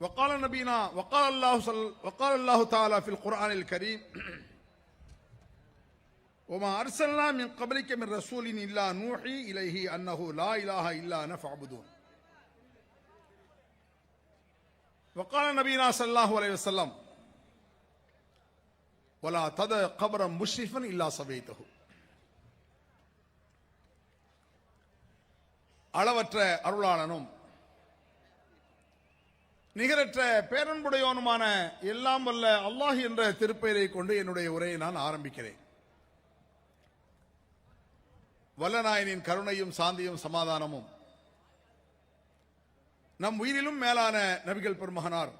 وقال نبينا وقال الله صل وقال الله تعالى في القرآن الكريم وما أرسلنا من قبلك من رسول إلا نوحي إليه أنه لا إله إلا أنا فاعبدون وقال نبينا صلى الله عليه وسلم ولا تدع قبرا مشرفا إلا صبيته அளவற்ற அருளாளனும் நிகரற்ற பேரன்புடையவனுமான எல்லாம் வல்ல அல்லாஹ் என்ற திருப்பெயரை கொண்டு என்னுடைய உரையை நான் ஆரம்பிக்கிறேன். வல்லநாயனின் கருணையும் சாந்தியும் சமாதானமும். நம் உயிரிலும் மேலான நபிகள் பெருமகனார்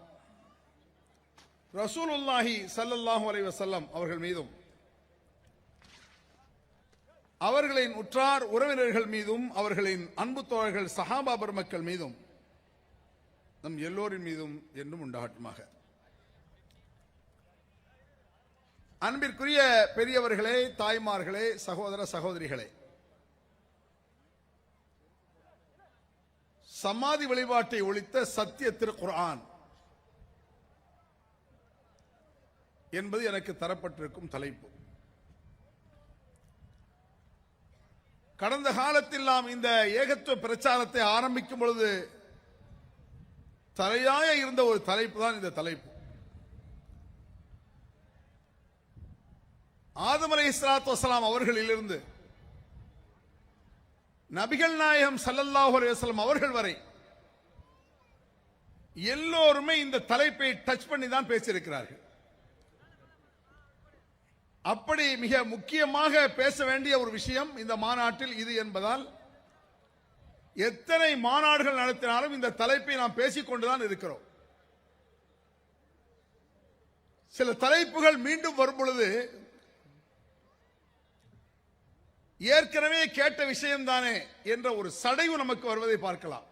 ரசூலுல்லாஹி ஸல்லல்லாஹு அலைஹி செல்லம் அவர்கள் மீதும் அவர்களின் உற்றார் உறவினர்கள் மீதும் அவர்களின் அன்பு தோழர்கள் சஹாபா பெருமக்கள் மீதும் நம் எல்லோரின் மீதும் என்றும் உண்டாகட்டுமாக. அன்பிற்குரிய பெரியவர்களே தாய்மார்களே சகோதர சகோதரிகளே சமாதி வழிபாட்டை ஒழித்த சத்திய திருக்குர்ஆன் என்பது எனக்கு தரப்பட்டிருக்கும் தலைப்பு. கடந்த காலத்தில் நாம் இந்த ஏகத்துவ பிரச்சாரத்தை ஆரம்பிக்கும் பொழுது தலையாய இருந்த ஒரு தலைப்பு தான் இந்த தலைப்பு. ஆதமலை இஸ்லாத்து வசலாம் அவர்களிலிருந்து நபிகள் நாயகம் சல்லல்லாஹு அலைஹி அவர்கள் வரை எல்லோருமே இந்த தலைப்பை டச் பண்ணி தான் பேசியிருக்கிறார்கள். அப்படி மிக முக்கியமாக பேச வேண்டிய ஒரு விஷயம் இந்த மாநாட்டில் இது என்பதால் எத்தனை மாநாடுகள் நடத்தினாலும் இந்த தலைப்பை நாம் பேசிக்கொண்டுதான் இருக்கிறோம். சில தலைப்புகள் மீண்டும் வரும் பொழுது ஏற்கனவே கேட்ட விஷயம்தானே என்ற ஒரு சடைவு நமக்கு வருவதை பார்க்கலாம்.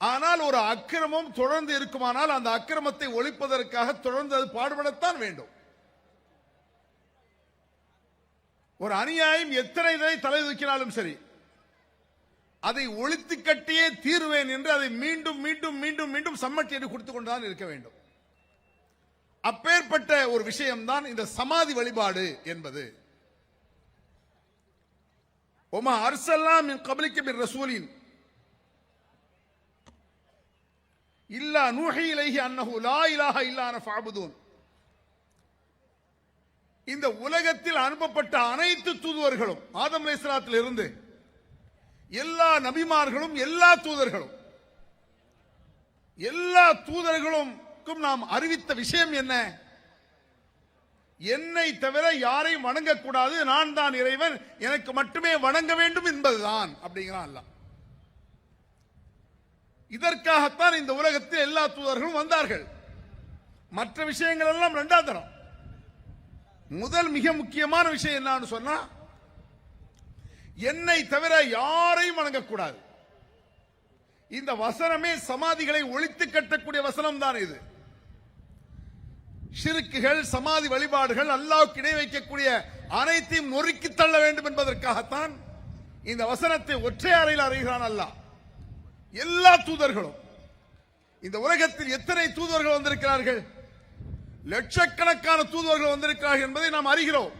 ஆனால் ஒரு அக்கிரமம் தொடர்ந்து இருக்குமானால் அந்த அக்கிரமத்தை ஒழிப்பதற்காக தொடர்ந்து அது பாடுபடத்தான் வேண்டும். ஒரு அநியாயம் எத்தனை இதை தலை தூக்கினாலும் சரி அதை ஒழித்து கட்டியே தீர்வேன் என்று அதை மீண்டும் மீண்டும் மீண்டும் மீண்டும் சம்மட்டி என்று கொடுத்து கொண்டுதான் இருக்க வேண்டும். அப்பேற்பட்ட ஒரு விஷயம்தான் இந்த சமாதி வழிபாடு என்பது. ஒமா அர்சல்லாம் கபலிக்க ரசூலின். இல்லா நூஹி இலகி அன்னஹு லா இலாஹ இல்லான ஃபாபுதூன் இந்த உலகத்தில் அனுப்பப்பட்ட அனைத்து தூதுவர்களும் ஆதம் அலைஹிஸ்ஸலாத்தில் இருந்து எல்லா நபிமார்களும் எல்லா தூதர்களும் எல்லா தூதர்களுக்கும் நாம் அறிவித்த விஷயம் என்ன? என்னை தவிர யாரையும் வணங்கக்கூடாது நான் தான் இறைவன் எனக்கு மட்டுமே வணங்க வேண்டும் என்பதுதான் அப்படிங்கிறான் அல்லாஹ். இதற்காகத்தான் இந்த உலகத்தில் எல்லா தூதர்களும் வந்தார்கள். மற்ற விஷயங்கள் எல்லாம் இரண்டாம் தரம். முதல் மிக முக்கியமான விஷயம் என்னன்னு சொன்னா என்னை தவிர யாரையும் வணங்கக்கூடாது. இந்த வசனமே சமாதிகளை ஒழித்து கட்டக்கூடிய வசனம் தான் இது. சிறுக்குகள் சமாதி வழிபாடுகள் அல்லாவுக்கு இணை வைக்கக்கூடிய அனைத்தையும் நொறுக்கி தள்ள வேண்டும் என்பதற்காகத்தான் இந்த வசனத்தை ஒற்றை அறையில் அறிகிறான் அல்லாஹ். எல்லா தூதர்களும். இந்த உலகத்தில் எத்தனை தூதர்கள் வந்திருக்கிறார்கள்? லட்சக்கணக்கான தூதர்கள் வந்திருக்கிறார்கள் என்பதை நாம் அறிகிறோம்.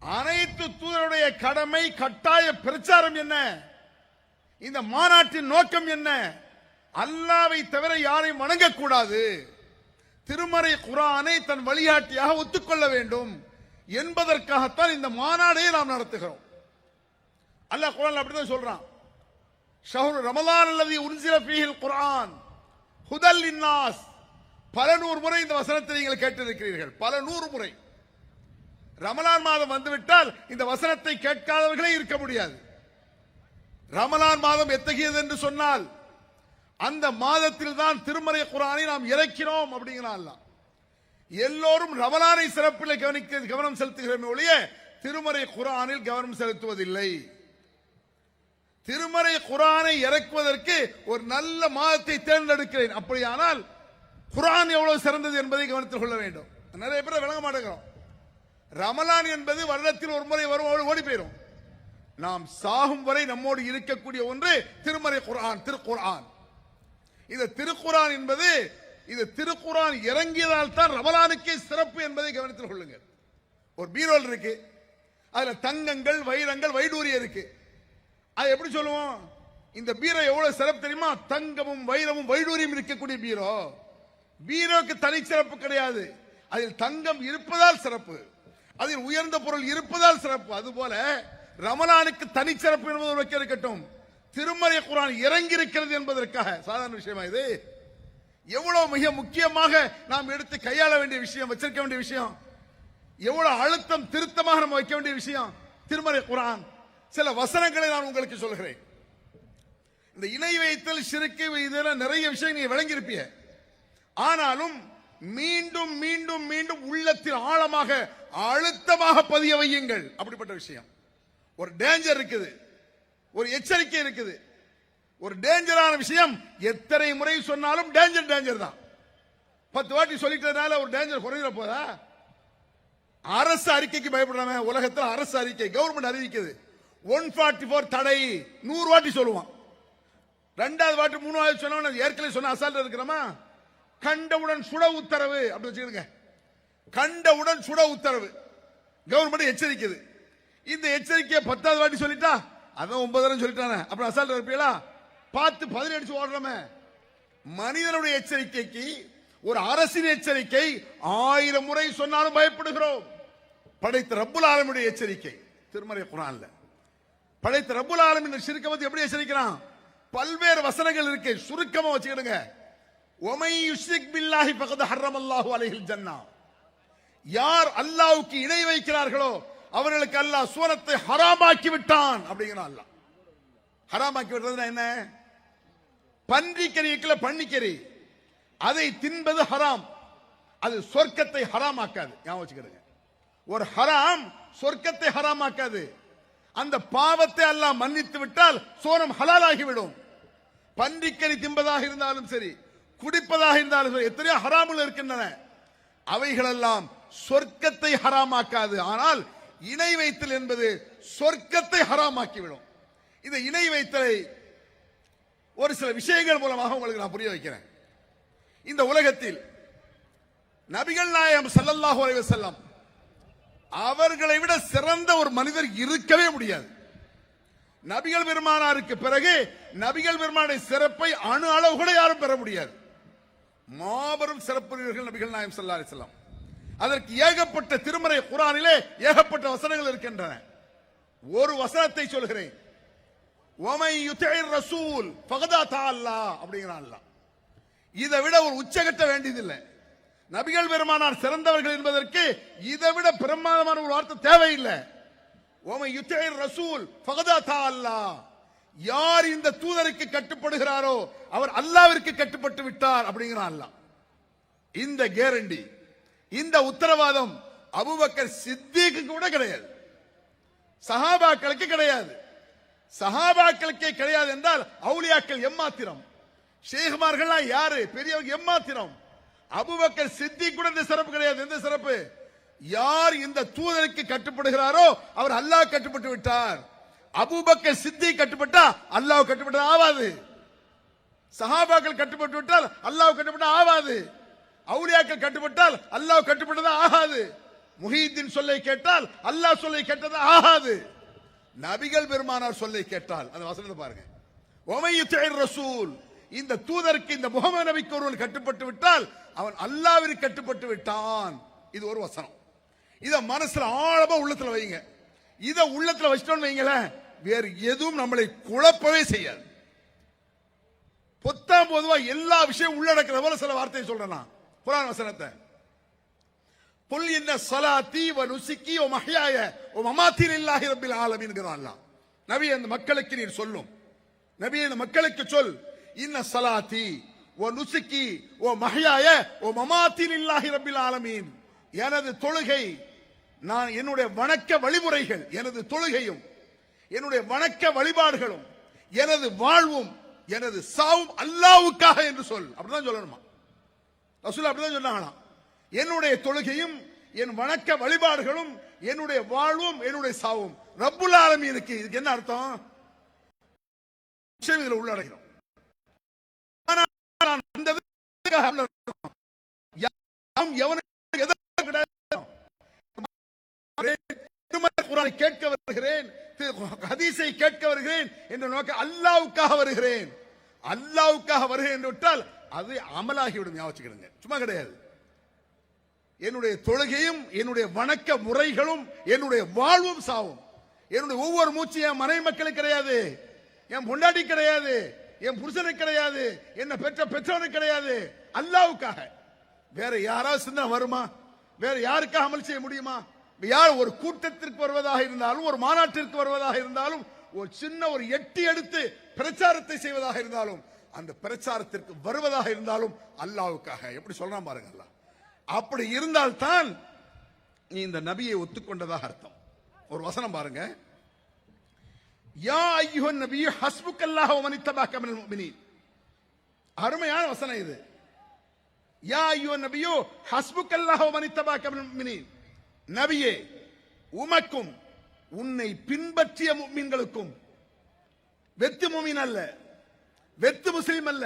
அனைத்து தூதருடைய கடமை கட்டாய பிரச்சாரம் என்ன? இந்த மாநாட்டின் நோக்கம் என்ன? அல்லாவை தவிர யாரையும் வணங்கக்கூடாது. திருமறை குரானை தன் வழிகாட்டியாக ஒத்துக்கொள்ள வேண்டும் என்பதற்காகத்தான் இந்த மாநாடை நாம் நடத்துகிறோம். அல்லாஹ் குரான் அப்படிதான் சொல்றான். ஷஹரு ரமலான் அல்லது உன்சில ஃபீஹில் குரான். ஹுதல் இன்னாஸ் பல நூறு முறை இந்த வசனத்தை நீங்கள் கேட்டிருக்கிறீர்கள். பல நூறு முறை. ரமலான் மாதம் வந்துவிட்டால் இந்த வசனத்தை கேட்காதவர்களே இருக்க முடியாது. ரமலான் மாதம் எத்தகையது என்று சொன்னால் அந்த மாதத்தில் தான் திருமறை குரானை நாம் இறக்கிறோம் அப்படிங்கிறான் எல்லோரும் ரமலானை சிறப்பில் கவனிக்க கவனம் செலுத்துகிறோமே ஒழிய திருமறை குரானில் கவனம் செலுத்துவதில்லை. திருமறை குரானை இறக்குவதற்கு ஒரு நல்ல மாதத்தை தேர்ந்தெடுக்கிறேன். அப்படியானால் குரான் எவ்வளவு சிறந்தது என்பதை கவனத்தில் கொள்ள வேண்டும். நிறைய பேர் விளங்க மாட்டேங்கிறோம். ரமலான் என்பது வருடத்தில் ஒரு முறை வரும் ஓடி- ஓடி போயிடும் நாம் சாகும் வரை நம்மோடு இருக்கக்கூடிய ஒன்று திருமறை குரான் திருக்குரான் இந்த திருக்குரான் என்பது இது திருக்குரான் இறங்கியதால் தான் ரமலானுக்கே சிறப்பு என்பதை கவனத்தில் கொள்ளுங்கள். ஒரு பீரோல் இருக்கு. அதுல தங்கங்கள் வைரங்கள் வைடூரியம் இருக்கு. அது எப்படி சொல்லுவோம்? இந்த பீரோ எவ்வளவு சிறப்பு தெரியுமா? தங்கமும் வைரமும் வைடூரியம் இருக்கக்கூடிய பீரோ. பீரோக்கு தனிச்சிறப்பு கிடையாது. அதில் தங்கம் இருப்பதால் சிறப்பு. அதில் உயர்ந்த பொருள் இருப்பதால் சிறப்பு. அதுபோல ரமலானுக்கு தனிச்சிறப்பு என்பது வைக்க இருக்கட்டும். திருமறை குரான் இறங்கி இருக்கிறது என்பதற்காக. சாதாரண விஷயமா இது? எவ்வளவு மிக முக்கியமாக நாம் எடுத்து கையாள வேண்டிய விஷயம் வச்சிருக்க வேண்டிய விஷயம். எவ்வளவு அழுத்தம் திருத்தமாக நம்ம வைக்க வேண்டிய விஷயம்? திருமறை குரான். சில வசனங்களை நான் உங்களுக்கு சொல்கிறேன். இந்த இணை வைத்தல் சிறுக்கு இதெல்லாம் நிறைய விஷயம் நீங்க விளங்கியிருப்பீங்க ஆனாலும் மீண்டும் மீண்டும் மீண்டும் உள்ளத்தில் ஆழமாக அழுத்தமாக பதிய வையுங்கள். அப்படிப்பட்ட விஷயம். ஒரு டேஞ்சர் இருக்குது. ஒரு எச்சரிக்கை இருக்குது. ஒரு டேஞ்சரான விஷயம். எத்தனை முறை சொன்னாலும் டேஞ்சர் டேஞ்சர் தான். பத்து வாட்டி சொல்லிட்டதுனால ஒரு டேஞ்சர் குறையிற போதா? அரசு அறிக்கைக்கு பயப்படுறாங்க உலகத்தில் அரசு அறிக்கை கவர்மெண்ட் அறிவிக்குது. ஒன் ஃபார்ட்டி ஃபோர் தடை. நூறு வாட்டி சொல்லுவான். ரெண்டாவது வாட்டி மூணாவது சொன்ன ஏற்கனவே சொன்ன அசால்ட் இருக்கிறோமா? கண்டவுடன் சுட உத்தரவு. அப்படி வச்சுக்கிடுங்க. கண்டவுடன் சுட உத்தரவு. கவர்மெண்ட் எச்சரிக்குது. இந்த எச்சரிக்கையை பத்தாவது வாட்டி சொல்லிட்டா அதான் ஒன்பதாயிரம் சொல்லிட்டானே. அப்புறம் அசால்ட் இருப்பீங்களா பார்த்து பதில் அடிச்சு ஓடுறோமே. மனிதனுடைய எச்சரிக்கைக்கு ஒரு அரசின் எச்சரிக்கை ஆயிரம் முறை சொன்னாலும் பயப்படுகிறோம். படைத்த ரப்புல் ஆலமுடைய எச்சரிக்கை. திருமறை குரான்ல. படைத்த ரப்புல் ஆலம் இந்த வந்து எப்படி எச்சரிக்கிறான்? பல்வேறு வசனங்கள் இருக்கு. சுருக்கமா வச்சுக்கிடுங்க. ஒமை யுஷ்ரிக் பில்லாஹி பகத ஹர்ரம் அல்லாஹு அலைஹில் ஜன்னா யார் அல்லாவுக்கு இணை வைக்கிறார்களோ அவர்களுக்கு அல்லாஹ் சூரத்தை ஹராமாக்கி விட்டான் அப்படிங்கிறான் அல்லாஹ். ஹராமாக்கி விடுறதுனா என்ன? பன்றிக்கறி இருக்குல்ல பன்னிக்கறி. அதை தின்பது ஹராம். அது சொர்க்கத்தை ஹராமாக்காது. ஞாபகம் வச்சுக்கிடுங்க. ஒரு ஹராம் சொர்க்கத்தை ஹராமாக்காது. அந்த பாவத்தை அல்லாஹ் மன்னித்து விட்டால் சோனம் ஹலாலாகிவிடும். பன்றிக்கறி தின்பதாக இருந்தாலும் சரி குடிப்பதாக இருந்தாலும் எத்தனையோ ஹராமுகள் இருக்கின்றன. அவைகளெல்லாம் சொர்க்கத்தை ஹராமாக்காது. ஆனால் இணை வைத்தல் என்பது சொர்க்கத்தை ஹராமாக்கிவிடும். இந்த இணை வைத்தலை ஒரு சில விஷயங்கள் மூலமாக உங்களுக்கு நான் புரிய வைக்கிறேன். இந்த உலகத்தில் நபிகள் நாயகம் ஸல்லல்லாஹு அலைஹி செல்லம் அவர்களை விட சிறந்த ஒரு மனிதர் இருக்கவே முடியாது. நபிகள் பெருமானாருக்கு பிறகு நபிகள் பெருமானுடைய சிறப்பை அணு அளவு கூட யாரும் பெற முடியாது. மாபெரும் சிறப்புரியர்கள் நபிகள் நாயம் சல்லா அலைஹி அதற்கு ஏகப்பட்ட திருமறை குரானிலே ஏகப்பட்ட வசனங்கள் இருக்கின்றன. ஒரு வசனத்தை சொல்கிறேன். ஒமை யுத்தைர் ரசூல் ஃபகதா தால்லா அப்படிங்கிறான் அல்லாஹ். இதை விட ஒரு உச்சகட்ட வேண்டியதில்லை. நபிகள் பெருமானார் சிறந்தவர்கள் என்பதற்கு இதை விட பிரமாதமான ஒரு வார்த்தை தேவையில்லை. ஓமை யுத்தைர் ரசூல் ஃபகதா தால்லா யார் இந்த தூதருக்கு கட்டுப்படுகிறாரோ அவர் அல்லாவிற்கு கட்டுப்பட்டு விட்டார் அப்படிங்கிறான் அல்லாஹ். இந்த கேரண்டி இந்த உத்தரவாதம் அபுபக்கர் சித்திக்கு கூட கிடையாது. சஹாபாக்களுக்கு கிடையாது. சஹாபாக்களுக்கே கிடையாது என்றால் அவுலியாக்கள் எம்மாத்திரம்? ஷேகுமார்கள்லாம் யாரு? பெரியவங்க எம்மாத்திரம்? அபுபக்கர் சித்தி கூட இந்த சிறப்பு கிடையாது. எந்த சிறப்பு? யார் இந்த தூதருக்கு கட்டுப்படுகிறாரோ அவர் அல்லாஹ் கட்டுப்பட்டு விட்டார். அபூபக்க சித்தி கட்டுப்பட்டா அல்லாஹ் கட்டுப்பட்டது ஆவாது. சஹாபாக்கள் கட்டுப்பட்டு விட்டால் அல்லாஹ் கட்டுப்பட்ட ஆவாது. அவுலியாக்கள் கட்டுப்பட்டால் அல்லாஹ் கட்டுப்பட்டது ஆகாது. முஹீத்தின் சொல்லை கேட்டால் அல்லாஹ் சொல்லை கேட்டது ஆகாது. நபிகள் பெருமானார் சொல்லை கேட்டால் அந்த வசனத்தை பாருங்க. ஒமையுத்தின் ரசூல். இந்த தூதருக்கு இந்த முகமது நபிக்கு ஒருவன் கட்டுப்பட்டு விட்டால் அவன் அல்லாவிற்கு கட்டுப்பட்டு விட்டான். இது ஒரு வசனம். இதை மனசுல ஆழமா உள்ளத்துல வைங்க. இதை உள்ளத்துல வச்சிட்டோம்னு வைங்களேன் வேறு எதுவும் நம்மளை குழப்பவே செய்யாது. பொத்தாம் பொதுவா எல்லா விஷயம் உள்ளடக்கிற போல சில வார்த்தையை சொல்றேன் குரான் வசனத்தை. புல் இன்ன சலாத்தி வ நுசுக்கி ஓ மகையாய ஓ மமாத்தில் இல்லாஹி ரப்பில் ஆலமின்கிறான் நபி அந்த மக்களுக்கு நீர் சொல்லும். நபி அந்த மக்களுக்கு சொல். இன்ன சலாத்தி ஓ நுசுக்கி ஓ மகையாய ஓ மமாத்தில் இல்லாஹி ரப்பில் ஆலமீன் எனது தொழுகை நான் என்னுடைய வணக்க வழிமுறைகள் எனது தொழுகையும் என்னுடைய வணக்க வழிபாடுகளும் எனது வாழ்வும் எனது சாவும் அல்லாவுக்காக என்று சொல். அப்படிதான் சொல்லணுமா? ரசூல் அப்படிதான் சொன்னாங்களாம் என்னுடைய தொழுகையும் என் வணக்க வழிபாடுகளும் என்னுடைய வாழ்வும் என்னுடைய சாவும். ரப்புல் ஆலமீனுக்கு இதுக்கு என்ன அர்த்தம்? இதில் இதுல உள்ளடக்கிறோம் நான் அந்த விதத்துக்காக அல்ல இருக்கோம். யாரும் எவனுக்கு எதிராக கிடையாது. குரான் கேட்க வருகிறேன் ஹதீஸை கேட்க வருகிறேன் என்ற நோக்க அல்லாவுக்காக வருகிறேன். அல்லாவுக்காக வருகிறேன் என்று விட்டால் அது அமலாகிவிடும் ஞாபகம் சும்மா கிடையாது. என்னுடைய தொழுகையும் என்னுடைய வணக்க முறைகளும் என்னுடைய வாழ்வும் சாவும். என்னுடைய ஒவ்வொரு மூச்சும் என் மனைவி மக்களுக்கு கிடையாது. என் பொண்டாட்டி கிடையாது. என் புருஷனுக்கு கிடையாது. என்ன பெற்ற பெற்றவனுக்கு கிடையாது. அல்லாவுக்காக. வேற யாராவது சின்ன வருமா? வேற யாருக்காக அமல் செய்ய முடியுமா? யார் ஒரு கூட்டத்திற்கு வருவதாக இருந்தாலும் ஒரு மாநாட்டிற்கு வருவதாக இருந்தாலும் ஒரு சின்ன ஒரு எட்டி எடுத்து பிரச்சாரத்தை செய்வதாக இருந்தாலும் அந்த பிரச்சாரத்திற்கு வருவதாக இருந்தாலும் அல்லாவுக்காக. எப்படி சொல்றான் பாருங்க அல்லாஹ். அப்படி இருந்தால்தான் நீ இந்த நபியை ஒத்துக்கொண்டதாக அர்த்தம். ஒரு வசனம் பாருங்க. யா ஐயோ நபி ஹஸ்புக்கல்லாக வமனித்தபாக்க மினல் அருமையான வசனம் இது. யா ஐயோ நபியோ ஹஸ்புக்கல்லாக வமனித்தபாக்க மினல் நபியே உமக்கும் உன்னை பின்பற்றிய மீன்களுக்கும் வெத்து முமீன் அல்ல வெத்து முஸ்லீம் அல்ல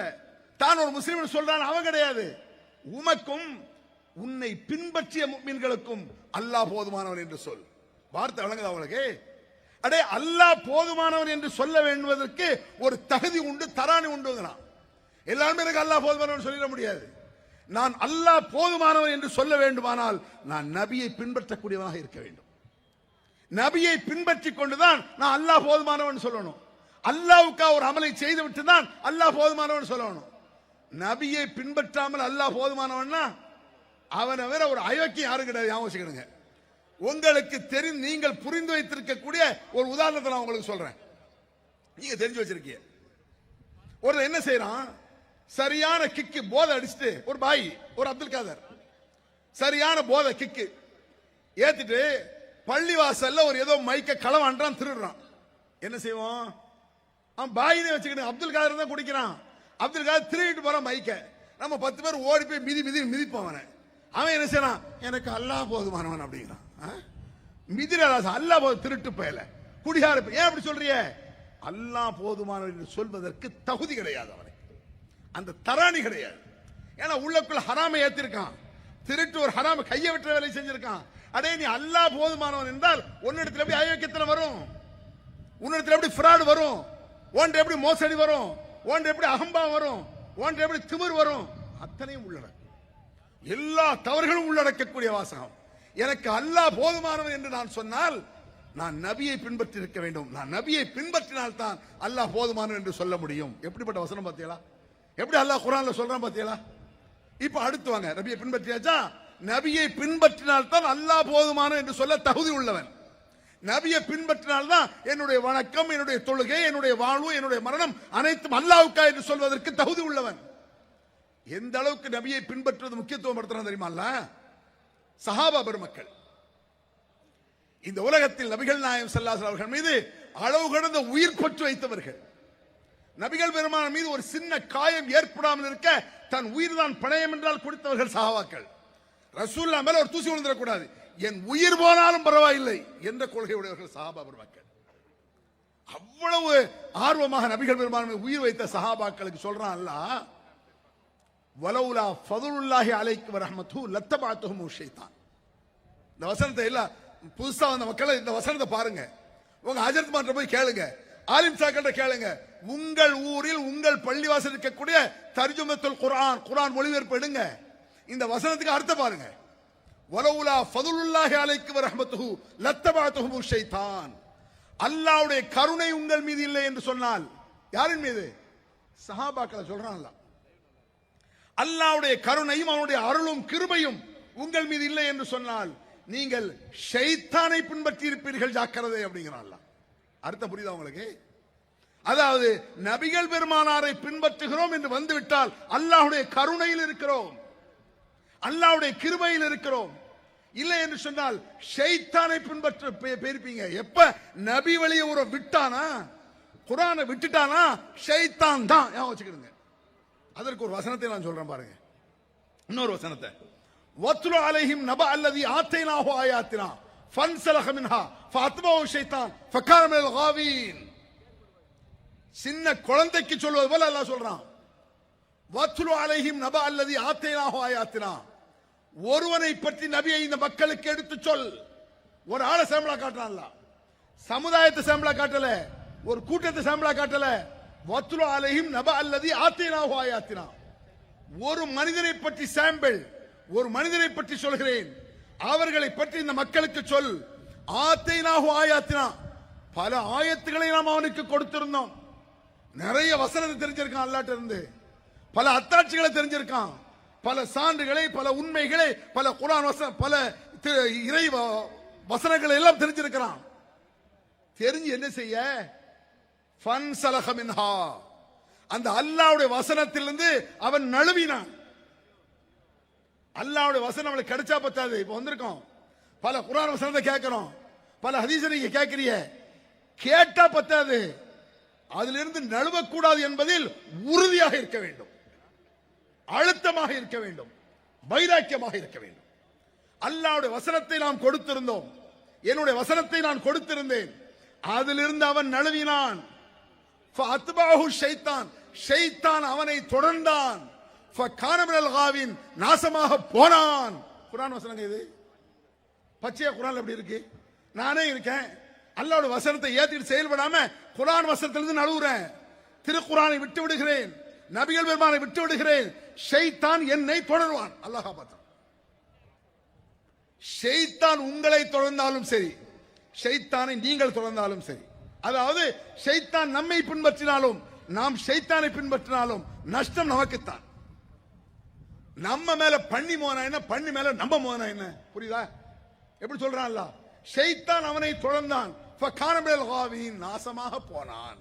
தான் ஒரு முஸ்லீம் சொல்றான் அவன் கிடையாது. உமக்கும் உன்னை பின்பற்றிய மீன்களுக்கும் அல்லாஹ் போதுமானவன் என்று சொல். வார்த்தை வழங்குது அவளுக்கு அடே அல்லாஹ் போதுமானவன் என்று சொல்ல வேண்டுவதற்கு ஒரு தகுதி உண்டு தராணி உண்டுங்கிறான். எல்லாருமே எனக்கு அல்லாஹ் போதுமானவன் சொல்லிட முடியாது. நான் அல்லாஹ் போதுமானவன் என்று சொல்ல வேண்டுமானால் நான் நபியை பின்பற்றக்கூடியவனாக இருக்க வேண்டும். நபியை பின்பற்றி கொண்டுதான் நான் அல்லாஹ் போதுமானவன் சொல்லணும். அல்லாவுக்கா ஒரு அமலை செய்துவிட்டு தான் அல்லாஹ் போதுமானவன் சொல்லணும். நபியை பின்பற்றாமல் அல்லாஹ் போதுமானவன்னா அவனை வேற ஒரு அயோக்கியம் யாரும் கிடையாது ஞாபகம் உங்களுக்கு தெரிந்து நீங்கள் புரிந்து வைத்திருக்கக்கூடிய ஒரு உதாரணத்தை நான் உங்களுக்கு சொல்றேன். நீங்க தெரிஞ்சு வச்சிருக்கீங்க. ஒரு என்ன செய்யறான் சரியான கிக்கு போதை அடிச்சுட்டு ஒரு பாய் ஒரு அப்துல் காதர். சரியான போதை கிக்கு ஏத்திட்டு பள்ளிவாசல்ல ஒரு ஏதோ மைக்க களவான்றான் திருடுறான். என்ன செய்வோம் அவன் பாயினே வச்சுக்கிட்டு அப்துல் காதர் தான் குடிக்கிறான். அப்துல் காதர் திருடிட்டு போறான் மைக்க. நம்ம பத்து பேர் ஓடி போய் மிதி மிதி மிதிப்போம் அவனை. அவன் என்ன செய்யறான்? எனக்கு அல்லாஹ் போதுமானவன் அப்படிங்கிறான். ஆ? மிதிராசா அல்லாஹ் போது திருட்டு பயல. குடிகார ஏன் அப்படி சொல்றிய? அல்லாஹ் போதுமானவன் என்று சொல்வதற்கு தகுதி கிடையாது அவன் அந்த தராணி கிடையாது. ஏன்னா உள்ளக்குள்ள ஹராமை ஏத்திருக்கான். திருட்டு ஒரு ஹராம கையை விட்டுற வேலை செஞ்சிருக்கான். அடே நீ அல்லாஹ் போதுமானவன் என்றால் உன்னிடத்தில் எப்படி அயோக்கியத்தில் வரும்? உன்னிடத்தில் எப்படி ஃப்ராடு வரும்? ஒன்று எப்படி மோசடி வரும்? ஒன்று எப்படி அகம்பா வரும்? ஒன்று எப்படி திமிர் வரும்? அத்தனையும் உள்ளடக்கும். எல்லா தவறுகளும் உள்ளடக்கக்கூடிய வாசகம். எனக்கு அல்லாஹ் போதுமானவன் என்று நான் சொன்னால் நான் நபியை பின்பற்றி இருக்க வேண்டும். நான் நபியை பின்பற்றினால் தான் அல்லாஹ் போதுமானவன் என்று சொல்ல முடியும். எப்படிப்பட்ட வசனம் பார்த்தீங்களா எப்படி அல்லாஹ் குரான்ல சொல்றான் பாத்தீங்களா இப்ப அடுத்து வாங்க. நபியை பின்பற்றியாச்சா? நபியை பின்பற்றினால் தான் அல்லாஹ் போதுமான என்று சொல்ல தகுதி உள்ளவன். நபியை பின்பற்றினால் தான் என்னுடைய வணக்கம் என்னுடைய தொழுகை என்னுடைய வாழ்வு என்னுடைய மரணம் அனைத்தும் அல்லாவுக்கா என்று சொல்வதற்கு தகுதி உள்ளவன். எந்த அளவுக்கு நபியை பின்பற்றுவது முக்கியத்துவம் படுத்துறான் தெரியுமா சஹாபா பெருமக்கள். இந்த உலகத்தில் நபிகள் நாயம் ஸல்லல்லாஹு அவர்கள் மீது அளவு கடந்த உயிர் பற்று வைத்தவர்கள். நபிகள் பெருமான மீது ஒரு சின்ன காயம் ஏற்படாமல் இருக்க தன் உயிர் தான் பணயம் என்றால் கொடுத்தவர்கள் சஹாபாக்கள். ரசூல்லா மேல ஒரு தூசி விழுந்துடக்கூடாது. என் உயிர் போனாலும் பரவாயில்லை என்ற கொள்கை உடையவர்கள் சஹாபா பெருமக்கள். அவ்வளவு ஆர்வமாக நபிகள் பெருமான உயிர் வைத்த சஹாபாக்களுக்கு சொல்றான் அல்ல வலவுலா ஃபதுலுல்லாஹி அலைக்கு வரஹ்மத்து லத்தபாத்துஹும் ஷைத்தான். இந்த வசனத்தை எல்லாம் புதுசா வந்த மக்களை இந்த வசனத்தை பாருங்க. உங்க ஹஜரத் மாற்ற போய் கேளுங்க. ஆலிம்சாக்கிட்ட கேளுங்க. உங்கள் ஊரில் உங்கள் பள்ளிவாசல் இருக்கக்கூடிய தர்ஜுமத்துல் குரான் குரான் மொழிபெயர்ப்பு எடுங்க. இந்த வசனத்துக்கு அர்த்தம் பாருங்க. வலவுலா ஃபதுலுல்லாஹி அலைக்கு வரஹமத்துஹு லத்தபாத்துஹு ஷைத்தான். அல்லாஹ்வுடைய கருணை உங்கள் மீது இல்லை என்று சொன்னால் யாரின் மீது? சஹாபாக்களை சொல்றான் அல்லாஹ் அல்லாஹ்வுடைய கருணையும் அவனுடைய அருளும் கிருபையும் உங்கள் மீது இல்லை என்று சொன்னால் நீங்கள் ஷைத்தானை பின்பற்றி இருப்பீர்கள் ஜாக்கிரதை அப்படிங்கிறான் அல்லாஹ் அர்த்தம் புரியுதா உங்களுக்கு? அதாவது நபிகள் பெருமானாரை பின்பற்றுகிறோம் என்று வந்துவிட்டால் அல்லாஹுடைய கருணையில் இருக்கிறோம். அல்லாஹ்வுடைய கிருபையில் இருக்கிறோம். இல்லை என்று சொன்னால் ஷைத்தானை பின்பற்ற போயிருப்பீங்க. எப்ப? நபி வழியை ஒரு விட்டானா? குரானை விட்டுட்டானா? ஷைத்தான் தான். ஞாபகம் வச்சுக்கிடுங்க. அதற்கு ஒரு வசனத்தை நான் சொல்றேன் பாருங்க. இன்னொரு வசனத்தை. வத்லு அலைஹிம் நப அல்லதி ஆத்தைனாஹு ஆயாத்தினா. ஃபன்சலக மின்ஹா ஃபாத்மாவு ஷைத்தான் ஃபக்காரமில் மினல் காவீன் சின்ன குழந்தைக்கு சொல்வது போல அல்லாஹ் சொல்றான். வத்லு அலைஹிம் நப அல்லது ஆத்தைனாஹு ஆயாத்தினா. ஒருவனை பற்றி நபியை இந்த மக்களுக்கு எடுத்து சொல். ஒரு ஆளை சாம்பிளா காட்டுறான்ல. சமுதாயத்தை சாம்பலா காட்டல. ஒரு கூட்டத்தை சாம்பிளா காட்டல. வத்ரு அலைஹிம் நப அல்லது ஆத்தைனாஹு ஆயாத்தினா. ஒரு மனிதனை பற்றி சாம்பிள் ஒரு மனிதனை பற்றி சொல்கிறேன். அவர்களை பற்றி இந்த மக்களுக்கு சொல். ஆத்தைனாஹு ஆயாத்தினா பல ஆயத்துக்களை நாம் அவனுக்கு கொடுத்திருந்தோம். நிறைய வசனத்தை தெரிஞ்சிருக்கான் அல்லாட்ட இருந்து பல அத்தாட்சிகளை தெரிஞ்சிருக்கான். பல சான்றுகளை பல உண்மைகளை பல குரான் வசன பல தி- இறை வசனங்களை எல்லாம் தெரிஞ்சிருக்கிறான். தெரிஞ்சு என்ன செய்ய? ஃபன் சலகமின்ஹா அந்த அல்லாவுடைய வசனத்திலிருந்து அவன் நழுவினான். அல்லாவுடைய வசனம் நம்மளுக்கு கிடைச்சா பத்தாது. இப்போ வந்திருக்கோம். பல குரான் வசனத்தை கேட்கிறோம். பல ஹதீச நீங்க கேட்கிறீங்க. கேட்டா பத்தாது. அதிலிருந்து நழுவக்கூடாது என்பதில் உறுதியாக இருக்க வேண்டும். அழுத்தமாக இருக்க வேண்டும். வைராக்கியமாக இருக்க வேண்டும். அல்லாவுடைய வசனத்தை நாம் கொடுத்திருந்தோம். என்னுடைய வசனத்தை நான் கொடுத்திருந்தேன். அதிலிருந்து அவன் நழுவினான். ஃபஅத்பாஹு ஷைத்தான். ஷைத்தான் அவனை தொடர்ந்தான். நாசமாக போனான். குரான் வசனங்க இது. பச்சையா குரான் எப்படி இருக்கு? நானே இருக்கேன். அல்லாவோட வசனத்தை ஏத்திட்டு செயல்படாம குரான் வசனத்திலிருந்து நழுவுறேன். திருக்குறானை விட்டு விடுகிறேன். நபிகள் பெருமானை விட்டு விடுகிறேன். ஷைத்தான் என்னை தொடருவான். அல்லாஹா பார்த்தா ஷைத்தான் உங்களை தொடர்ந்தாலும் சரி ஷைத்தானை நீங்கள் தொடர்ந்தாலும் சரி அதாவது ஷைத்தான் நம்மை பின்பற்றினாலும் நாம் ஷைத்தானை பின்பற்றினாலும் நஷ்டம் நமக்குத்தான். நம்ம மேல பண்ணி மோனா என்ன? பண்ணி மேல நம்ம மோனா என்ன? புரியுதா? எப்படி சொல்றான்ல? ஷைத்தான் அவனை தொடர்ந்தான் நாசமாக போனான்.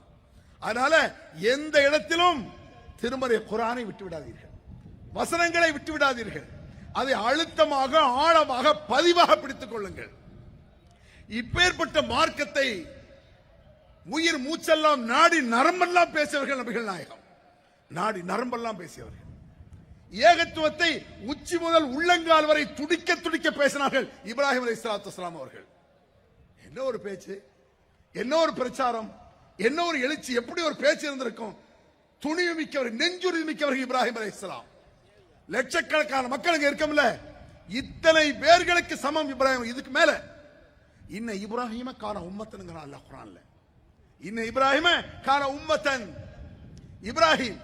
அதனால எந்த இடத்திலும் திருமறை குரானை விட்டு விடாதீர்கள் வசனங்களை விட்டு விடாதீர்கள் அதை அழுத்தமாக ஆழமாக பதிவாக பிடித்துக் கொள்ளுங்கள். இப்பேற்பட்ட மார்க்கத்தை உயிர் மூச்செல்லாம் நாடி நரம்பெல்லாம் பேசியவர்கள் நபிகள் நாயகம். நாடி நரம்பெல்லாம் பேசியவர்கள். ஏகத்துவத்தை உச்சி முதல் உள்ளங்கால் வரை துடிக்க துடிக்க பேசினார்கள் இப்ராஹிம் அலி இஸ்லாத்து அவர்கள். என்ன ஒரு பேச்சு? என்ன ஒரு பிரச்சாரம்? என்ன ஒரு எழுச்சி? எப்படி ஒரு பேச்சு இருந்திருக்கும்? துணிவு மிக்கவர் நெஞ்சுறுதி மிக்கவர்கள் இப்ராஹிம் அலி இஸ்லாம் லட்சக்கணக்கான மக்கள் இங்க இத்தனை பேர்களுக்கு சமம் இப்ராஹிம். இதுக்கு மேல. இன்ன இப்ராஹிம கான உம்மத்தனுங்கிறான் அல்ல குரான்ல இன்ன இப்ராஹிம கான உம்மத்தன். இப்ராஹிம்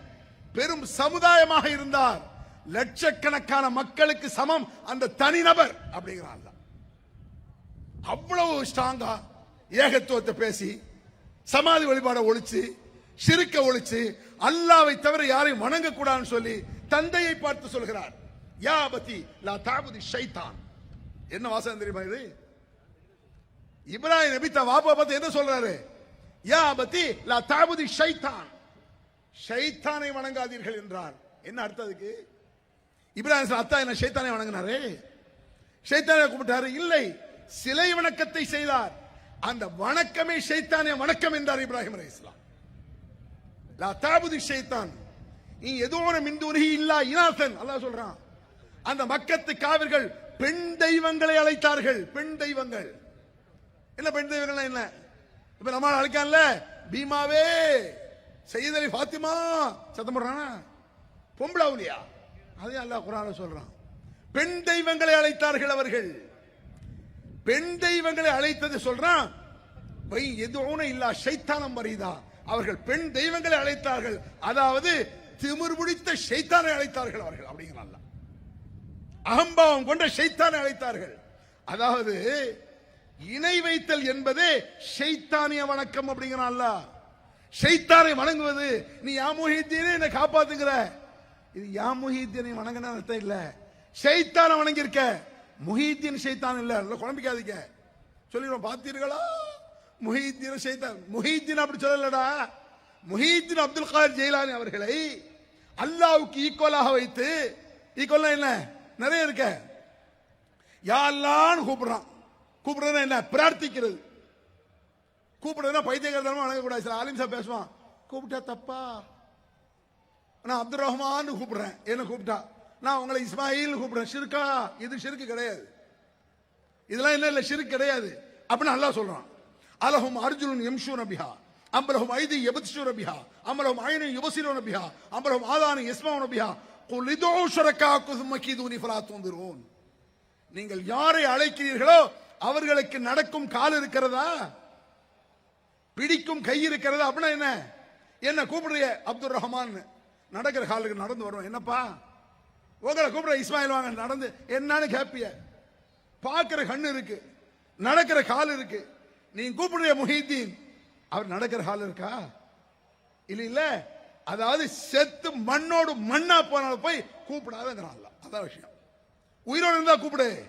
பெரும் சமுதாயமாக இருந்தார். லட்சக்கணக்கான மக்களுக்கு சமம். அந்த தனிநபர் அப்படிங்கிறான் அல்லாஹ். அவ்வளவு ஸ்ட்ராங்கா ஏகத்துவத்தை பேசி சமாதி வழிபாடை ஒழிச்சு சிறுக்க ஒழிச்சு அல்லாவை தவிர யாரையும் வணங்க கூடாதுன்னு சொல்லி தந்தையை பார்த்து சொல்கிறார். யா பத்தி லா தாபுதி ஷைத்தான் என்ன வாசகம் தெரியுமா இது? இப்ராஹிம் நபி தன் வாப்பா பார்த்து என்ன சொல்றாரு? யா பத்தி லா தாபுதி ஷைத்தான் ஷைத்தானை வணங்காதீர்கள் என்றார். என்ன அர்த்தம் அதுக்கு? இப்ராஹிம் அத்தா என்ன ஷைத்தானை வணங்கினாரு. ஷைத்தானை கூப்பிட்டாரு இல்லை சிலை வணக்கத்தை செய்தார். அந்த வணக்கமே ஷைத்தானே வணக்கம் என்றார் இப்ராஹிம் அலி இஸ்லாம் லா தாபுதி ஷைத்தான். நீ எதோன மின்துருகி இல்லா இனாசன் அல்லா சொல்றான். அந்த மக்கத்து காவிர்கள் பெண் தெய்வங்களை அழைத்தார்கள் பெண் தெய்வங்கள். என்ன பெண் தெய்வங்கள் என்ன? இப்ப நம்ம அழைக்கான்ல பீமாவே சையத் அலி ஃபாத்திமா சத்தம் போடுறானா? பொம்பளை அதே அதையும் அல்லாஹ் குரான சொல்றான். பெண் தெய்வங்களை அழைத்தார்கள் அவர்கள். பெண் தெய்வங்களை அழைத்தது சொல்றான் வை எதுவும் இல்லா ஷைத்தானம் மரிதா அவர்கள் பெண் தெய்வங்களை அழைத்தார்கள். அதாவது திமிர் பிடித்த ஷைத்தானை அழைத்தார்கள் அவர்கள் அப்படிங்கிறாங்க அகம்பாவம் கொண்ட ஷைத்தானை அழைத்தார்கள். அதாவது இணை வைத்தல் என்பதே ஷைத்தானிய வணக்கம் அப்படிங்கிறான்ல சைத்தானை வணங்குவது நீ யாமோகித்தீனே என்னை காப்பாத்துங்கிற இது யா முஹித்தீனை வணங்கின அர்த்தம் இல்ல. ஷைத்தானை வணங்கியிருக்க. முஹித்தீன் ஷைத்தான் இல்ல. நல்லா குழம்பிக்காதீங்க. சொல்லிடுவோம் பார்த்தீர்களா? முஹித்தீன் ஷைத்தான். முஹித்தீன் அப்படி சொல்லலடா. முஹித்தீன் அப்துல் காதர் ஜெயிலானி அவர்களை அல்லாவுக்கு ஈக்குவலாக வைத்து ஈக்குவலா என்ன? நிறைய இருக்க. யாரெல்லாம் கூப்பிடுறான்? கூப்பிடுறது என்ன? பிரார்த்திக்கிறது. கூப்பிடுறதுனா பைத்தியகாரத்தனமா வணங்கக்கூடாது. சார் ஆலிம் சார் பேசுவான். கூப்பிட்டா தப்பா? நான் அப்துல் ரஹ்மான்னு கூப்பிடுறேன். என்ன கூப்பிட்டா. நான் உங்களை இஸ்மாயில் கூப்பிடுறேன். ஷிர்கா. இது ஷிருக்கு கிடையாது. இதெல்லாம் என்ன இல்லை? ஷிருக்கு கிடையாது. அப்படின்னு அல்லாஹ் சொல்றான். அலஹும் அர்ஜுனன் எம்ஷூ நபிஹா அம்பலஹும் ஐதி எபத்ஷூ நபிஹா அம்பலஹும் ஐனு யுபசிரோன நபிஹா அம்பலஹும் ஆதானு யஸ்மாவுன நபிஹா குலிதோ ஷரக்கா ஷரக்காக்கு கீதுனி ஃபலா துந்திரூன். நீங்கள் யாரை அழைக்கிறீர்களோ அவர்களுக்கு நடக்கும் கால் இருக்கிறதா? பிடிக்கும் கை இருக்கிறதா? அப்படின்னா என்ன? என்ன கூப்பிடுறிய? அப்துல் ரஹ்மான் நடக்கிற காலுக்கு நடந்து வருவோம். என்னப்பா? உங்களை கூப்பிட இஸ்மாயில் வாங்க நடந்து. என்னன்னு கேப்பிய. பார்க்கிற கண்ணு இருக்கு. நடக்கிற கால் இருக்கு. நீ கூப்பிடுற முஹிதீன் அவர் நடக்கிற கால் இருக்கா? இல்ல இல்ல. அதாவது செத்து மண்ணோடு மண்ணா போனாலும் போய் கூப்பிடாதங்கிறான் அதான் விஷயம். உயிரோடு இருந்தா கூப்பிடு.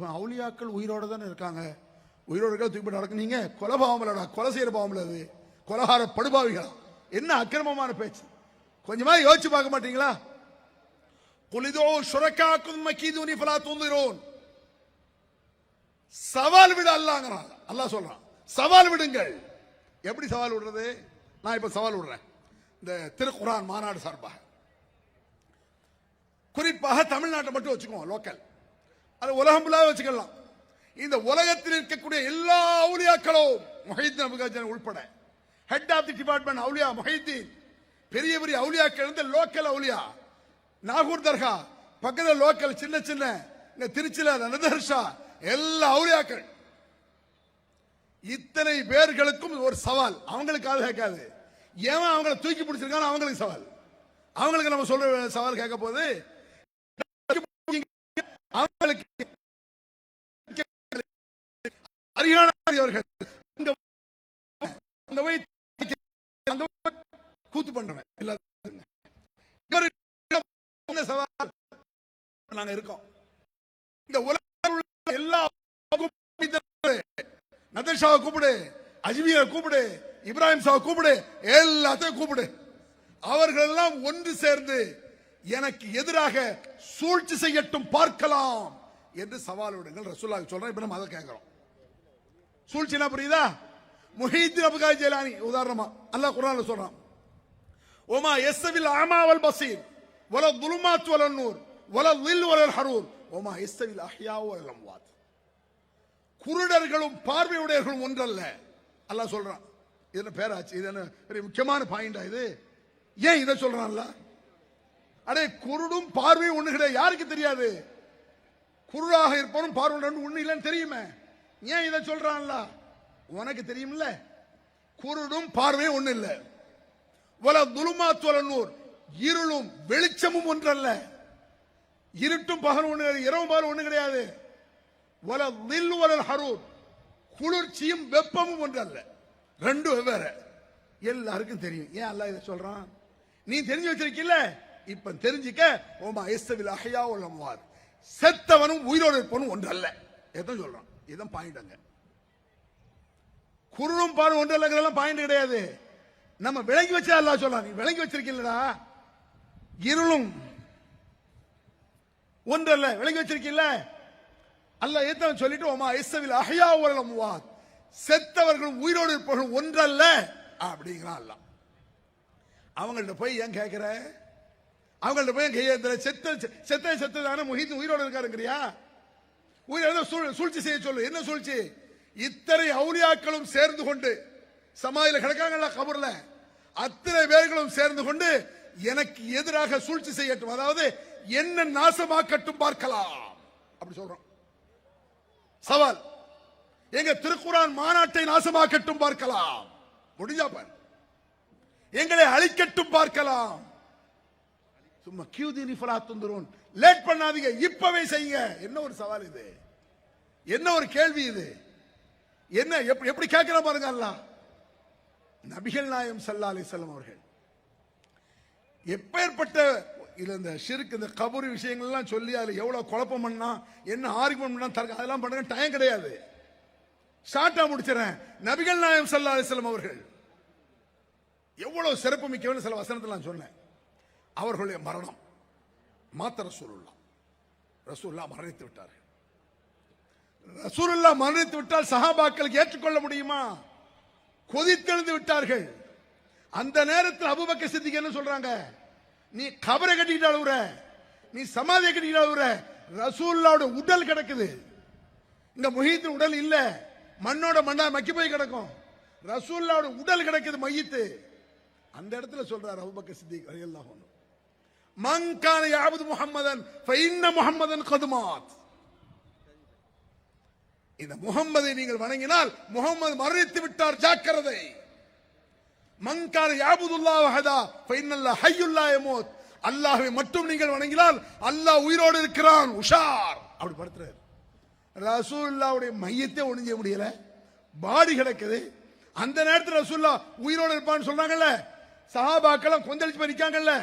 அவுளியாக்கள் உயிரோடு தானே இருக்காங்க. உயிரோடு இருக்க தூக்கி நடக்கு நீங்க கொலை பாவம் இல்லடா. கொலை செய்யற பாவம் இல்ல கொலகார படுபாவிகளா. என்ன அக்கிரமமான பேச்சு. கொஞ்சமா யோசிச்சு பார்க்க மாட்டீங்களா? குளிதோ சுரக்காக்கும் மக்கீதுனி ஃபலா துந்திரோன் சவால் விட அல்லாங்கிறான். அல்லாஹ் சொல்றான் சவால் விடுங்கள். எப்படி சவால் விடுறது? நான் இப்ப சவால் விடுறேன். இந்த திருக்குரான் மாநாடு சார்பாக. குறிப்பாக தமிழ்நாட்டை மட்டும் வச்சுக்குவோம் லோக்கல் அது உலகம் ஃபுல்லாக வச்சுக்கலாம். இந்த உலகத்தில் இருக்கக்கூடிய எல்லா அவுலியாக்களும் மொஹித்தீன் அபுகாஜன் உள்பட ஹெட் ஆஃப் தி டிபார்ட்மெண்ட் அவுலியா மொஹித்தீன். பெரிய பெரிய அவுளியாக்கள் இருந்து லோக்கல் அவுலியா நாகூர் தர்கா பக்கத்தில் லோக்கல் சின்ன சின்ன. இந்த திருச்சியில் நதர்ஷா எல்லா அவுளியாக்கள். இத்தனை பேர்களுக்கும் ஒரு சவால். அவங்களுக்கு காது கேட்காது. ஏன் அவங்கள தூக்கி பிடிச்சிருக்கான்னு அவங்களுக்கு சவால். அவங்களுக்கு நம்ம சொல்ற சவால் கேட்க போது அவங்களுக்கு ஹரியானா அவர்கள் அங்க போய் கூத்து பண்றவன். எல்லாரும் சவால். நாங்க இருக்கோம். இந்த உலக எல்லா நதர்ஷாவை கூப்பிடு அஜ்மீரை கூப்பிடு இப்ராஹிம் சாவை கூப்பிடு எல்லாத்தையும் கூப்பிடு. அவர்கள் எல்லாம் ஒன்று சேர்ந்து எனக்கு எதிராக சூழ்ச்சி செய்யட்டும் பார்க்கலாம் என்று சவால் விடுங்கள். ரசூல்லா சொல்றேன் இப்ப நம்ம அதை கேட்கிறோம். சூழ்ச்சினா புரியுதா? முஹீத்தின் அபுகாய் ஜெயலானி உதாரணமா அல்லாஹ் குர்ஆன்ல சொல்றான். ஓமா எஸ்ஸவில் ஆமா வல் பசீர் வல துலுமாத் வல நூர் வல லில் வல ஹரூர் ஓமா எஸ்ஸவில் அஹ்யா வல் அம்வாத் குருடர்களும் பார்வையுடையர்களும் ஒன்றல்ல. அல்லாஹ் சொல்றான். இது என்ன பேராச்சு? இது என்ன பெரிய முக்கியமான பாயிண்டா இது? ஏன் இதை சொல்றான்ல அடே குருடும் பார்வையும் ஒண்ணு கிடையாது. யாருக்கு தெரியாது? குருடாக இருப்பவனும் பார்வையுடன் ஒண்ணு இல்லைன்னு தெரியுமே. ஏன் இதை சொல்றான்ல உனக்கு தெரியும்ல? குருடும் பார்வையும் ஒண்ணு இல்லை. வல துலுமாத் நூர். இருளும் வெளிச்சமும் ஒன்றல்ல. இருட்டும் பகல் ஒன்று கிடையாது இரவும் பகல் ஒன்று கிடையாது. வல லில் வலல் ஹரூர். குளிர்ச்சியும் வெப்பமும் ஒன்றல்ல. ரெண்டும் வெவ்வேறு. எல்லாருக்கும் தெரியும். ஏன் அல்ல இதை சொல்றான்? நீ தெரிஞ்சு வச்சிருக்கீல்ல? இப்ப தெரிஞ்சுக்க ஓமா எஸ்தவில் அஹ்யா வல் செத்தவனும் உயிரோடு இருப்பவனும் ஒன்றல்ல. எதான் சொல்றான். இதான் பாயிண்ட் அங்க. குருளும் பாரு ஒன்றல்லங்கிறதெல்லாம் பாயிண்ட் கிடையாது. நம்ம விளங்கி வச்சா அல்லாஹ் சொல்லலாம். நீ விளங்கி வச்சிருக்கீங்களா இருளும். ஒன்றல்ல விளங்கி வச்சிருக்கீல்ல அல்ல ஏத்தவன் சொல்லிட்டு ஓமா இசவில் அஹ்யா உரலம் அம்வாத். செத்தவர்களும் உயிரோடு இருப்பவர்கள் ஒன்றல்ல. அப்படிங்கிறான் அல்ல அவங்கள்ட்ட போய் ஏன் கேட்கிற அவங்கள்ட்ட போய் கையெழுத்துல செத்த செத்த செத்ததான முஹித் உயிரோடு இருக்காருங்கிறியா? உயிரோட சூழ்- சூழ்ச்சி செய்ய சொல்லு. என்ன சூழ்ச்சி? இத்தனை அவுலியாக்களும் சேர்ந்து கொண்டு சமாதியில் கிடக்காங்கல்ல கபூர்ல? அத்தனை பேர்களும் சேர்ந்து கொண்டு எனக்கு எதிராக சூழ்ச்சி செய்யட்டும். அதாவது என்ன நாசமாக்கட்டும் பார்க்கலாம். அப்படி சொல்றோம். சவால் எங்க திருக்குறான் மாநாட்டை நாசமாக்கட்டும் பார்க்கலாம். முடிஞ்சா பாரு. எங்களை அழிக்கட்டும் பார்க்கலாம். சும்மா கியூதினி ஃபலா துந்துரும் லேட் பண்ணாதீங்க. இப்பவே செய்யுங்க. என்ன ஒரு சவால் இது? என்ன ஒரு கேள்வி இது? என்ன எப்படி எப்படி கேட்கிற பாருங்க அல்லாஹ். நபிகள் நாயம் சல்லா அலிசல்லம் அவர்கள் எப்பேற்பட்ட இதுல இந்த ஷிர்க் இந்த கபூர் விஷயங்கள்லாம் சொல்லி அதில் எவ்வளவு குழப்பம் பண்ணா என்ன ஆர்குமெண்ட் பண்ணா தரக்கு அதெல்லாம் பண்ணுங்க டைம் கிடையாது. ஷார்ட்டா முடிச்சிடறேன். நபிகள் நாயம் சல்லா அலிஸ்லாம் அவர்கள் எவ்வளவு சிறப்பு மிக்கவன்னு சில வசனத்தில் நான் சொன்னேன். அவர்களுடைய மரணம் மாத்த ரசூலுல்லா ரசூல்லா மரணித்து விட்டார்கள். ரசூலுல்லா மரணித்து விட்டால் சஹாபாக்களுக்கு ஏற்றுக்கொள்ள முடியுமா? கொதித்தெழுந்து விட்டார்கள். அந்த நேரத்தில் அபுபக்க சித்திக்கு என்ன சொல்றாங்க? நீ கபரை கட்டிக்கிட்டு அழுவுற. நீ சமாதியை கட்டிக்கிட்டு அழுவுற. ரசூல்லாவோட உடல் கிடக்குது. இங்க முஹீத்தின் உடல் இல்ல. மண்ணோட மண்ணா மக்கி போய் கிடக்கும். ரசூல்லாவோட உடல் கிடக்குது மையத்து. அந்த இடத்துல சொல்றார் அபுபக்க சித்திக் ரலியல்லாஹு அன்ஹு. மன் முகம்மதன் யாபுது முஹம்மதன் கதுமாத். இந்த முகம்மதை நீங்கள் வணங்கினால் முகம்மது மரணித்து விட்டார் ஜாக்கிரதை. மங்கான யாபுதுல்லா வஹதா பைனல்ல ஹையுல்லா எமோத் அல்லாஹை மட்டும் நீங்கள் வணங்கினால் அல்லாஹ் உயிரோடு இருக்கிறான் உஷார். அப்படி படுத்துறாரு. ரசூல்லாவுடைய மையத்தை ஒளிஞ்ச முடியல. பாடி கிடக்குது. அந்த நேரத்தில் ரசூல்லா உயிரோடு இருப்பான்னு சொன்னாங்கல்ல. சஹாபாக்கெல்லாம் கொந்தளிச்சு போய் நிற்காங்கல்ல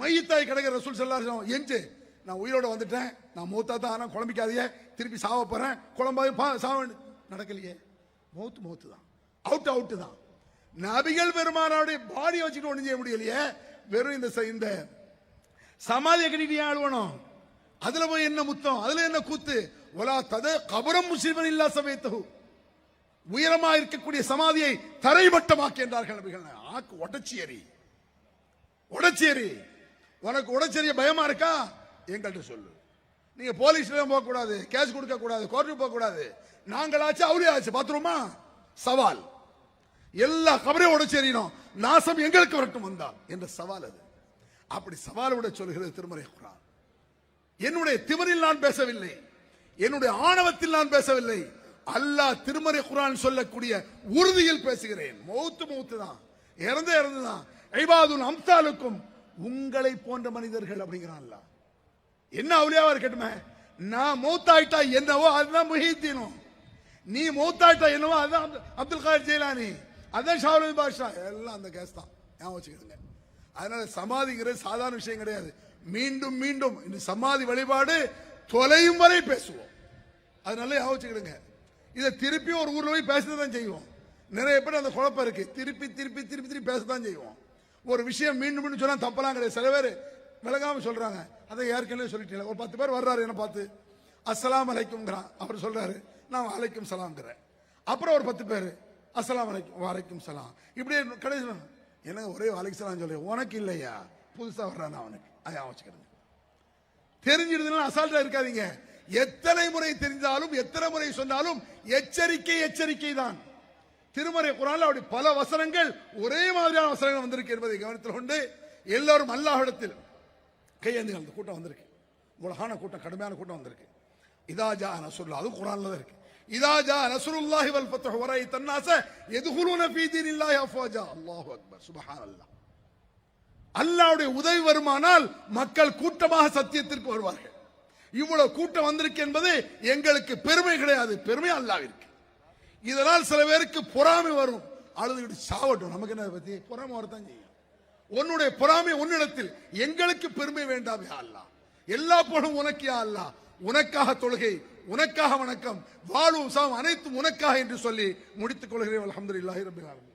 மையத்தாய் கிடக்கிற ரசூல் செல்லாரு எஞ்சு. நான் உயிரோட வந்துட்டேன். நான் மூத்தா தான் ஆனால் குழம்பிக்காதையே திருப்பி சாவ போகிறேன் குழம்பாவே பா- சாவன் நடக்கலையே. மௌத்து மௌத்து தான். அவுட் அவுட்டு தான். நபிகள் பெருமானாருடைய பாடியை வச்சுட்டு ஒன்றும் செய்ய முடியலையே. வெறும் இந்த இந்த சமாதியை கட்டிட்டு ஏன் அழுவணும்? அதுல போய் என்ன முத்தம்? அதுல என்ன கூத்து? ஒலா தத கபரம் முஸ்லிமன் இல்லா சமயத்தகு உயரமா இருக்கக்கூடிய சமாதியை தரைமட்டமாக்கி என்றார்கள் நபிகள். ஆக்கு உடச்சி எறி. உடச்சி உனக்கு உடச்செறிய பயமா இருக்கா? எங்கள்கிட்ட சொல்லு. நீங்க போலீஸ்ல போக கூடாது கேஸ் கொடுக்க கூடாது கோர்ட்டுக்கு போக கூடாது நாங்களாச்சு அவரே ஆச்சு பாத்துருமா சவால். எல்லா கபரையும் உடைச்செறியணும் நாசம் எங்களுக்கு வரட்டும் வந்தால் என்ற சவால் அது. அப்படி சவால் விட சொல்கிறது திருமறை குரான். என்னுடைய திமிரில் நான் பேசவில்லை. என்னுடைய ஆணவத்தில் நான் பேசவில்லை. அல்லாஹ் திருமறை குரான் சொல்லக்கூடிய உறுதியில் பேசுகிறேன். மௌத்து மௌத்து தான். இறந்து இறந்து தான். ஐபாதுல் அம்சாலுக்கும் உங்களை போன்ற மனிதர்கள் அப்படிங்கிறான் அல்லாஹ். என்ன அவளியாவா இருக்கட்டுமே? நான் மூத்தாயிட்டா என்னவோ அதுதான் முஹித்தீனும் நீ மூத்தாயிட்டா என்னவோ அதுதான் அப்துல் காதர் ஜெயிலானி. அதான் ஷாவுல் பாஷா. எல்லாம் அந்த கேஸ் தான். ஞாபகம் வச்சுக்கிடுங்க அதனால சமாதிங்கிறது சாதாரண விஷயம் கிடையாது. மீண்டும் மீண்டும் இந்த சமாதி வழிபாடு தொலையும் வரை பேசுவோம். அதனால ஞாபகம் வச்சுக்கிடுங்க. இதை திருப்பி ஒரு ஊரில் போய் பேசதான் செய்வோம். நிறைய பேர் அந்த குழப்பம் இருக்கு. திருப்பி திருப்பி திருப்பி திருப்பி பேச தான் செய்வோம். ஒரு விஷயம் மீண்டும் மீண்டும் சொன்னால் தப்பலாம் கிடையாது. சில பேர் விலகாம சொல்றாங்க. அதை ஏற்கனவே சொல்லிட்டீங்க ஒரு பத்து பேர் வர்றாரு என்ன பார்த்து. அஸ்லாம் அலைக்கும்ங்கிறான். அவர் சொல்றாரு நான் அலைக்கும் சலாம்ங்கிறேன். அப்புறம் ஒரு பத்து பேர் அஸ்லாம் அலைக்கும் வலைக்கும் சலாம். இப்படியே கடைசி எனக்கு ஒரே வலைக்கு சலாம் சொல்லி உனக்கு இல்லையா? புதுசாக வர்றான் அவனுக்கு? அதை வச்சுக்கிறேன். தெரிஞ்சிருந்தா அசால்ட்டாக இருக்காதீங்க. எத்தனை முறை தெரிந்தாலும் எத்தனை முறை சொன்னாலும் எச்சரிக்கை எச்சரிக்கை தான். திருமறை குரான் அப்படி பல வசனங்கள் ஒரே மாதிரியான வசனங்கள் வந்திருக்கு என்பதை கவனத்தில் கொண்டு எல்லோரும் அல்லாஹிடத்தில் கையேந்துகள் அந்த கூட்டம் வந்திருக்கு. உலகான கூட்டம் கடுமையான கூட்டம் வந்திருக்கு. இதா ஜா நசுல்லா அது குரான்ல தான் இருக்கு. இதா ஜா நசுருல்லாஹி வல் ஃபத்ஹு வரை தன்னாச எதுகுலுன ஃபீ தீனில்லாஹி அஃவாஜா அல்லாஹு அக்பர் சுப்ஹானல்லாஹ். அல்லாவுடைய உதவி வருமானால் மக்கள் கூட்டமாக சத்தியத்திற்கு வருவார்கள். இவ்வளவு கூட்டம் வந்திருக்கு என்பது எங்களுக்கு பெருமை கிடையாது. பெருமை அல்லாவிற்கு. இதனால் சில பேருக்கு பொறாமை வரும். அழுதுகிட்டு சாவட்டும். நமக்கு என்ன பத்தி? பொறாமை வரத்தான் செய்யும். உன்னுடைய பொறாமை உன்னிடத்தில் எங்களுக்கு பெருமை வேண்டாம் யா எல்லா புகழும் உனக்கு யா அல்லாஹ். உனக்காக தொழுகை உனக்காக வணக்கம். வாழும் சாம் அனைத்தும் உனக்காக என்று சொல்லி முடித்துக் கொள்கிறேன். அலமது இல்லாஹி ஆலமீன்.